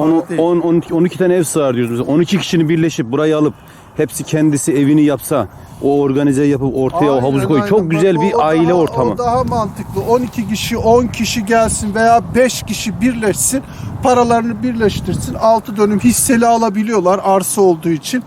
Onu değil. 10 12 12 tane ev sığar diyoruz biz. 12 kişinin birleşip burayı alıp hepsi kendisi evini yapsa, o organize yapıp ortaya o havuzu koy. Çok güzel bir aile daha- ortamı. O daha mantıklı. 12 kişi, 10 kişi gelsin veya 5 kişi birleşsin. Paralarını birleştirsin. 6 dönüm hisseli alabiliyorlar arsa olduğu için.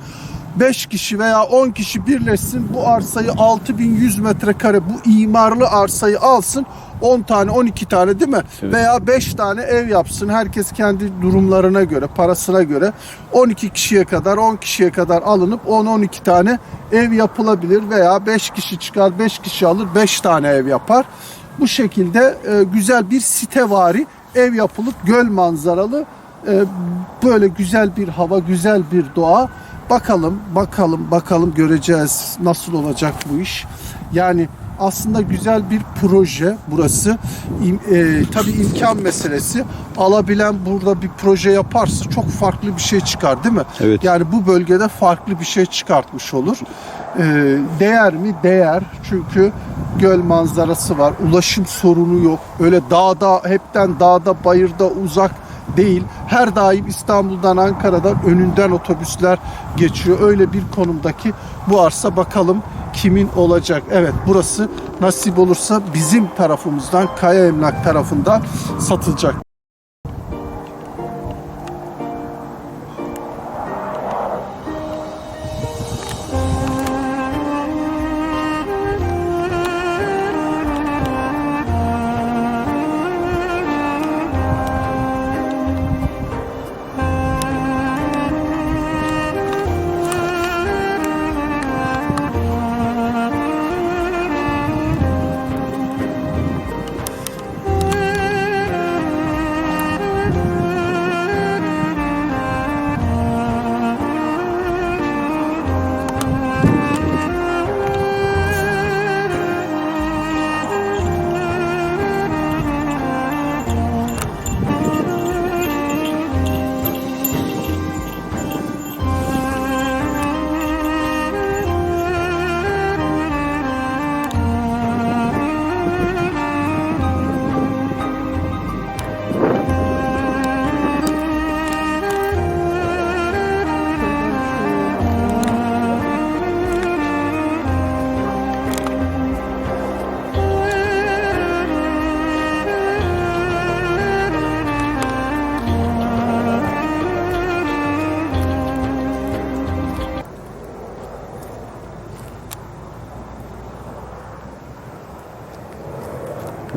5 kişi veya 10 kişi birleşsin. Bu arsayı 6100 metrekare bu imarlı arsayı alsın. 10 tane 12 tane değil mi? Evet. Veya 5 tane ev yapsın. Herkes kendi durumlarına göre, parasına göre 12 kişiye kadar, 10 kişiye kadar alınıp 10-12 tane ev yapılabilir veya 5 kişi çıkar, 5 kişi alır, 5 tane ev yapar. Bu şekilde e, güzel bir sitevari ev yapılıp göl manzaralı e, böyle güzel bir hava, güzel bir doğa. Bakalım, bakalım, bakalım göreceğiz nasıl olacak bu iş. Yani aslında güzel bir proje burası. E, tabii imkan meselesi. Alabilen burada bir proje yaparsa çok farklı bir şey çıkar değil mi? Evet. Yani bu bölgede farklı bir şey çıkartmış olur. E, değer mi? Değer. Çünkü göl manzarası var. Ulaşım sorunu yok. Öyle dağda, hepten dağda, bayırda uzak değil. Her daim İstanbul'dan Ankara'dan önünden otobüsler geçiyor. Öyle bir konumdaki bu arsa bakalım kimin olacak. Evet burası nasip olursa bizim tarafımızdan Kaya Emlak tarafından satılacak.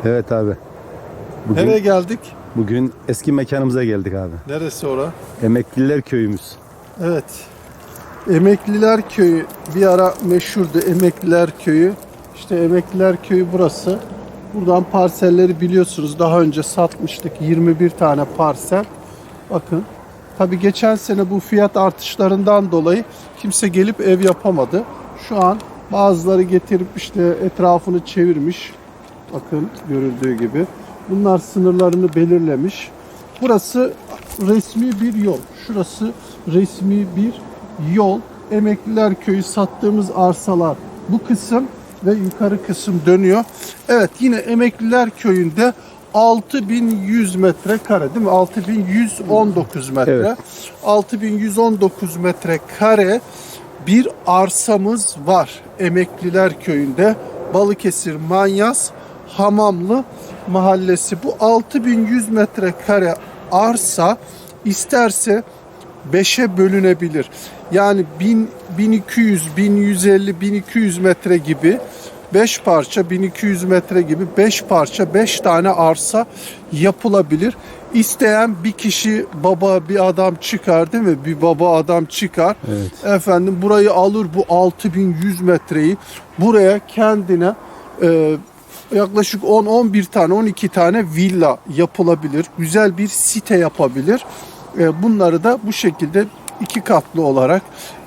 Evet abi. Bugün, Nereye geldik? bugün eski mekanımıza geldik abi. Neresi ora? Emekliler köyümüz. Evet. Emekliler Köyü bir ara meşhurdu Emekliler Köyü. İşte Emekliler Köyü burası. Buradan parselleri biliyorsunuz daha önce satmıştık 21 tane parsel. Bakın. Tabi geçen sene bu fiyat artışlarından dolayı kimse gelip ev yapamadı. Şu an bazıları getirip işte etrafını çevirmiş. Bakın görüldüğü gibi. Bunlar sınırlarını belirlemiş. Burası resmi bir yol. Şurası resmi bir yol. Emekliler Köyü sattığımız arsalar bu kısım ve yukarı kısım dönüyor. Evet yine Emekliler Köyü'nde 6100 metrekare değil mi? 6119 metre. Evet. 6119 metrekare bir arsamız var Emekliler Köyü'nde. Balıkesir Manyas Hamamlı mahallesi. Bu 6100 metrekare arsa isterse 5'e bölünebilir. Yani 1000, 1200, 1150, 1200 metre gibi 5 parça 1200 metre gibi 5 parça 5 tane arsa yapılabilir. İsteyen bir kişi baba bir adam çıkar değil mi? Bir baba adam çıkar. Evet. Efendim burayı alır bu 6100 metreyi buraya kendine e, yaklaşık 10-11 tane 12 tane villa yapılabilir. Güzel bir site yapabilir. E, bunları da bu şekilde iki katlı olarak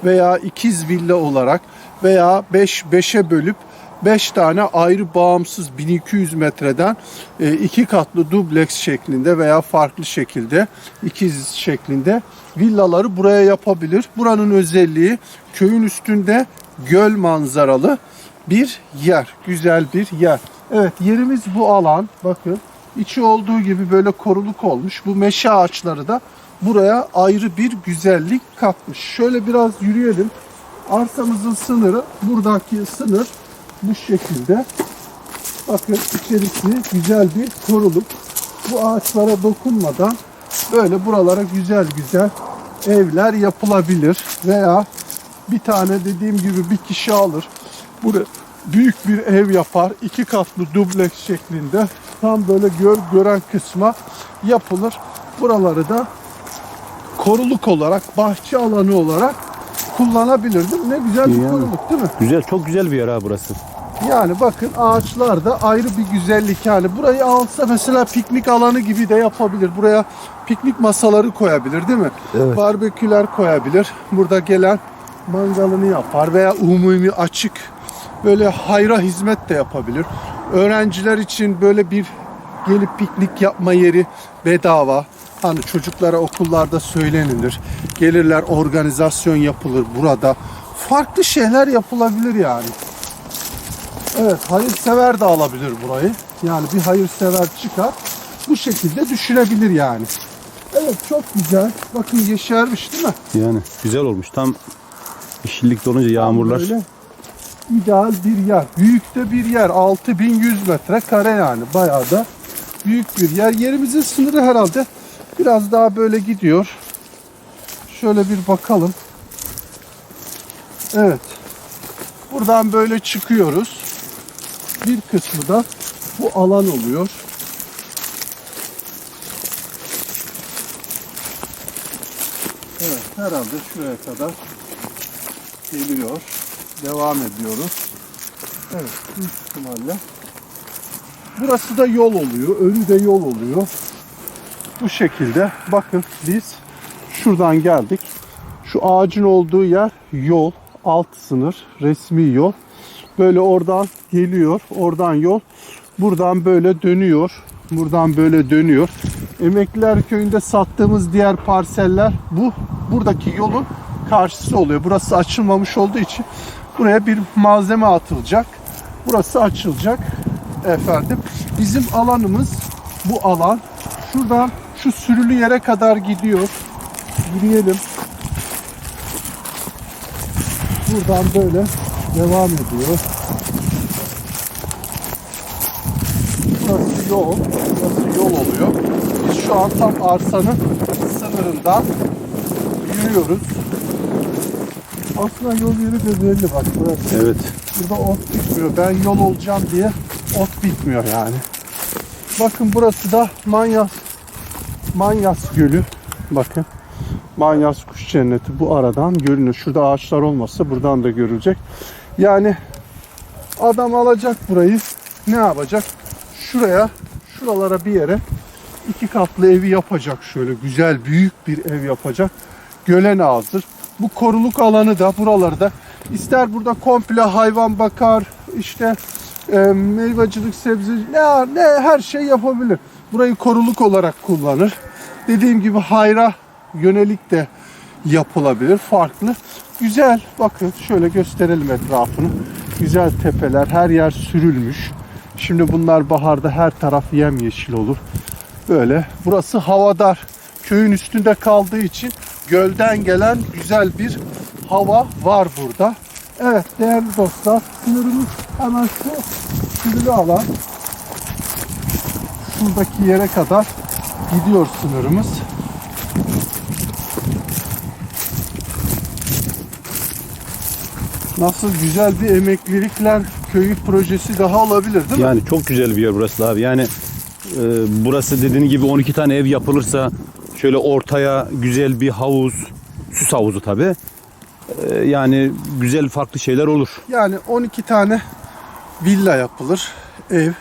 veya ikiz villa olarak veya 5 5'e bölüp 5 tane ayrı bağımsız 1200 metreden e, iki katlı dubleks şeklinde veya farklı şekilde ikiz şeklinde villaları buraya yapabilir. Buranın özelliği köyün üstünde göl manzaralı bir yer. Güzel bir yer. Evet yerimiz bu alan. Bakın içi olduğu gibi böyle koruluk olmuş. Bu meşe ağaçları da buraya ayrı bir güzellik katmış. Şöyle biraz yürüyelim. Arsamızın sınırı buradaki sınır bu şekilde. Bakın içerisi güzel bir koruluk. Bu ağaçlara dokunmadan böyle buralara güzel güzel evler yapılabilir. Veya bir tane dediğim gibi bir kişi alır. Buraya büyük bir ev yapar. iki katlı dubleks şeklinde. Tam böyle gör, gören kısma yapılır. Buraları da koruluk olarak, bahçe alanı olarak kullanabilir değil mi? Ne güzel bir Yani. koruluk değil mi? Güzel, çok güzel bir yer ha burası. Yani bakın ağaçlar da ayrı bir güzellik yani. Burayı alsa mesela piknik alanı gibi de yapabilir. Buraya piknik masaları koyabilir değil mi? Evet. Barbeküler koyabilir. Burada gelen mangalını yapar veya umumi açık böyle hayra hizmet de yapabilir. Öğrenciler için böyle bir gelip piknik yapma yeri bedava. Hani çocuklara okullarda söylenilir. Gelirler organizasyon yapılır burada. Farklı şeyler yapılabilir yani. Evet, hayırsever de alabilir burayı. Yani bir hayırsever çıkar. Bu şekilde düşünebilir yani. Evet, çok güzel. Bakın yeşermiş değil mi? Yani güzel olmuş. Tam yeşillik dolunca yağmurlar. Böyle ideal bir yer. Büyük de bir yer. 6100 metre kare yani. Bayağı da büyük bir yer. Yerimizin sınırı herhalde biraz daha böyle gidiyor. Şöyle bir bakalım. Evet. Buradan böyle çıkıyoruz. Bir kısmı da bu alan oluyor. Evet herhalde şuraya kadar geliyor. Devam ediyoruz. Evet büyük ihtimalle. Burası da yol oluyor. Önü de yol oluyor. Bu şekilde bakın biz şuradan geldik. Şu ağacın olduğu yer yol. Alt sınır resmi yol. Böyle oradan geliyor. Oradan yol. Buradan böyle dönüyor. Buradan böyle dönüyor. Emekliler köyünde sattığımız diğer parseller bu buradaki yolun karşısı oluyor. Burası açılmamış olduğu için buraya bir malzeme atılacak. Burası açılacak. Efendim bizim alanımız bu alan. Şuradan şu sürülü yere kadar gidiyor. Yürüyelim. Buradan böyle devam ediyor. Burası yol, burası yol oluyor. Biz şu an tam arsanın sınırından yürüyoruz. Aslında yol yeri de belli bak burası. Evet. Burada ot bitmiyor. Ben yol olacağım diye ot bitmiyor yani. Bakın burası da Manyas Manyas Gölü. Bakın. Manyas Kuş Cenneti bu aradan görünüyor. Şurada ağaçlar olmasa buradan da görülecek. Yani adam alacak burayı. Ne yapacak? Şuraya, şuralara bir yere iki katlı evi yapacak şöyle güzel büyük bir ev yapacak. Gölen ağzıdır. Bu koruluk alanı da buraları da ister burada komple hayvan bakar işte e, meyvacılık sebze ne, ne her şey yapabilir. Burayı koruluk olarak kullanır. Dediğim gibi hayra yönelik de yapılabilir. Farklı. Güzel. Bakın şöyle gösterelim etrafını. Güzel tepeler. Her yer sürülmüş. Şimdi bunlar baharda her taraf yemyeşil olur. Böyle. Burası havadar. Köyün üstünde kaldığı için gölden gelen güzel bir hava var burada. Evet değerli dostlar sınırımız hemen şu sürülü alan. Şuradaki yere kadar gidiyor sınırımız. Nasıl güzel bir emeklilikler köyü projesi daha olabilir değil mi? Yani çok güzel bir yer burası abi. Yani e, burası dediğin gibi 12 tane ev yapılırsa şöyle ortaya güzel bir havuz, süs havuzu tabi. yani güzel farklı şeyler olur. Yani 12 tane villa yapılır. Ev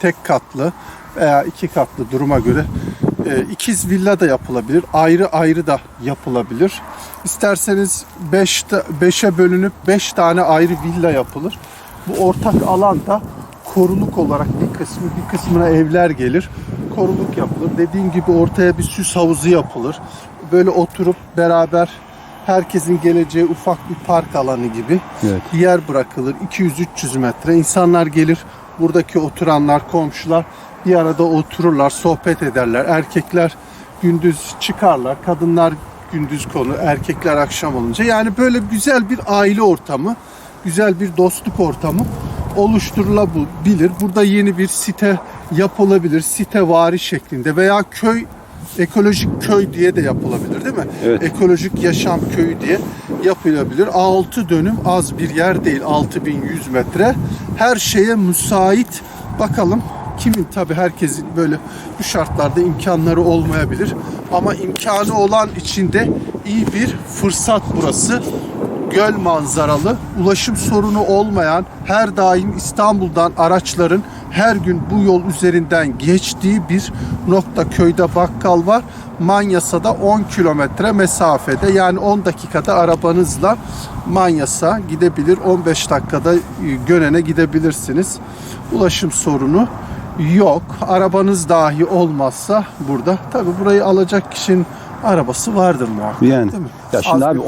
tek katlı veya iki katlı duruma göre e, ikiz villa da yapılabilir. Ayrı ayrı da yapılabilir. İsterseniz 5 5'e bölünüp 5 tane ayrı villa yapılır. Bu ortak alanda koruluk olarak bir kısmı bir kısmına evler gelir. Koruluk yapılır. Dediğim gibi ortaya bir süs havuzu yapılır. Böyle oturup beraber herkesin geleceği ufak bir park alanı gibi Evet. bir yer bırakılır. 200-300 metre. İnsanlar gelir. Buradaki oturanlar, komşular bir arada otururlar, sohbet ederler. Erkekler gündüz çıkarlar. Kadınlar gündüz konu, erkekler akşam olunca. Yani böyle güzel bir aile ortamı, güzel bir dostluk ortamı oluşturulabilir. Burada yeni bir site yapılabilir. Site vari şeklinde veya köy ekolojik köy diye de yapılabilir değil mi? Evet. Ekolojik yaşam köyü diye yapılabilir. 6 dönüm az bir yer değil. 6100 metre. Her şeye müsait. Bakalım kimin tabi herkesin böyle bu şartlarda imkanları olmayabilir. Ama imkanı olan içinde iyi bir fırsat burası göl manzaralı, ulaşım sorunu olmayan, her daim İstanbul'dan araçların her gün bu yol üzerinden geçtiği bir nokta köyde bakkal var. Manyas'a da 10 kilometre mesafede yani 10 dakikada arabanızla Manyas'a gidebilir. 15 dakikada e, Gönen'e gidebilirsiniz. Ulaşım sorunu yok. Arabanız dahi olmazsa burada. Tabi burayı alacak kişinin arabası vardır muhakkak. Yani değil mi? ya şimdi Az abi